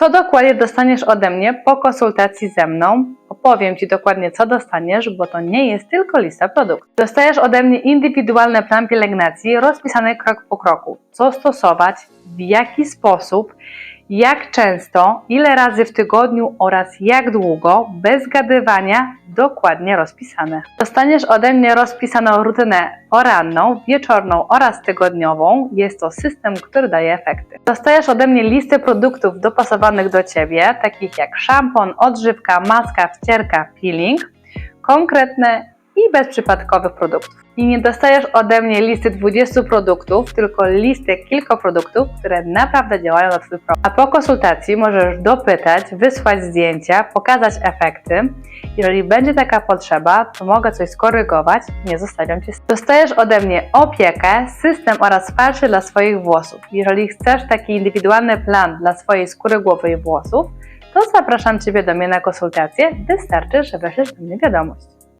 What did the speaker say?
To dokładnie dostaniesz ode mnie po konsultacji ze mną. Opowiem Ci dokładnie, co dostaniesz, bo to nie jest tylko lista produktów. Dostajesz ode mnie indywidualny plan pielęgnacji rozpisany krok po kroku. Co stosować, w jaki sposób, jak często, ile razy w tygodniu oraz jak długo, bez gadywania, dokładnie rozpisane. Dostaniesz ode mnie rozpisaną rutynę poranną, wieczorną oraz tygodniową. Jest to system, który daje efekty. Dostajesz ode mnie listę produktów dopasowanych do Ciebie, takich jak szampon, odżywka, maska, wcierka, peeling, konkretne i bezprzypadkowych produktów. I nie dostajesz ode mnie listy 20 produktów, tylko listę kilku produktów, które naprawdę działają na Twój problem. A po konsultacji możesz dopytać, wysłać zdjęcia, pokazać efekty. Jeżeli będzie taka potrzeba, to mogę coś skorygować, nie zostawiam Cię. Dostajesz ode mnie opiekę, system oraz falszy dla swoich włosów. Jeżeli chcesz taki indywidualny plan dla swojej skóry głowy i włosów, to zapraszam Ciebie do mnie na konsultację. Wystarczy, że weźmiesz do mnie wiadomość.